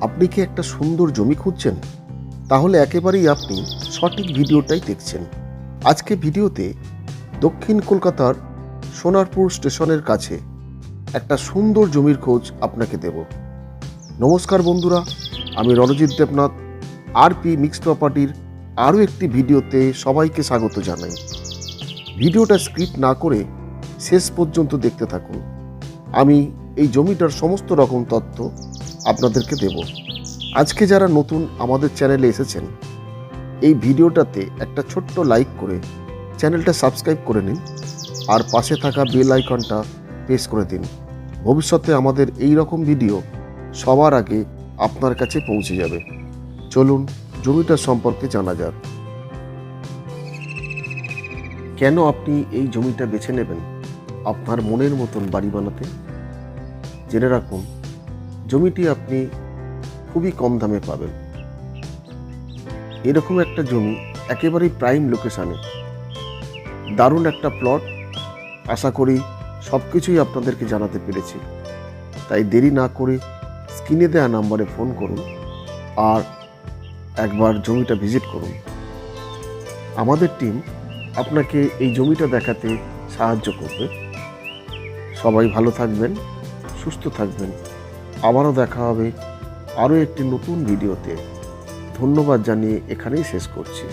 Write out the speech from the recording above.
আপনি কি একটা সুন্দর জমি খুঁজছেন? তাহলে একেবারেই আপনি সঠিক ভিডিওটাই দেখছেন। আজকে ভিডিওতে দক্ষিণ কলকাতার সোনারপুর স্টেশনের কাছে একটা সুন্দর জমির খোঁজ আপনাকে দেব। নমস্কার বন্ধুরা, আমি Ranjit Debnath, R P mixed প্রপার্টির আরও একটি ভিডিওতে সবাইকে স্বাগত জানাই। ভিডিওটা স্ক্রিপ্ট না করে শেষ পর্যন্ত দেখতে থাকুন। আমি এই জমিটার সমস্ত রকম তথ্য আপনাদেরকে দেব। আজকে যারা নতুন আমাদের চ্যানেলে এসেছেন, এই ভিডিওটাতে একটা ছোট্ট লাইক করে চ্যানেলটা সাবস্ক্রাইব করে নিন আর পাশে থাকা বেল আইকনটা প্রেস করে দিন। ভবিষ্যতে আমাদের এই রকম ভিডিও সবার আগে আপনার কাছে পৌঁছে যাবে। চলুন জমিটার সম্পর্কে জানা যাক। কেন আপনি এই জমিটা বেছে নেবেন আপনার মনের মতন বাড়ি বানাতে? জেনে রাখুন জমিটি আপনি খুবই কম দামে পাবেন। এরকম একটা জমি একেবারেই প্রাইম লোকেশানে দারুণ একটা প্লট আশা করি সব কিছুই আপনাদেরকে জানাতে পেরেছি। তাই দেরি না করে স্ক্রিনে দেওয়া নাম্বারে ফোন করুন আর একবার জমিটা ভিজিট করুন। আমাদের টিম আপনাকে এই জমিটা দেখাতে সাহায্য করবে। সবাই ভালো থাকবেন, সুস্থ থাকবেন। আবারও দেখা হবে আরও একটি নতুন ভিডিওতে। ধন্যবাদ জানিয়ে এখানেই শেষ করছি।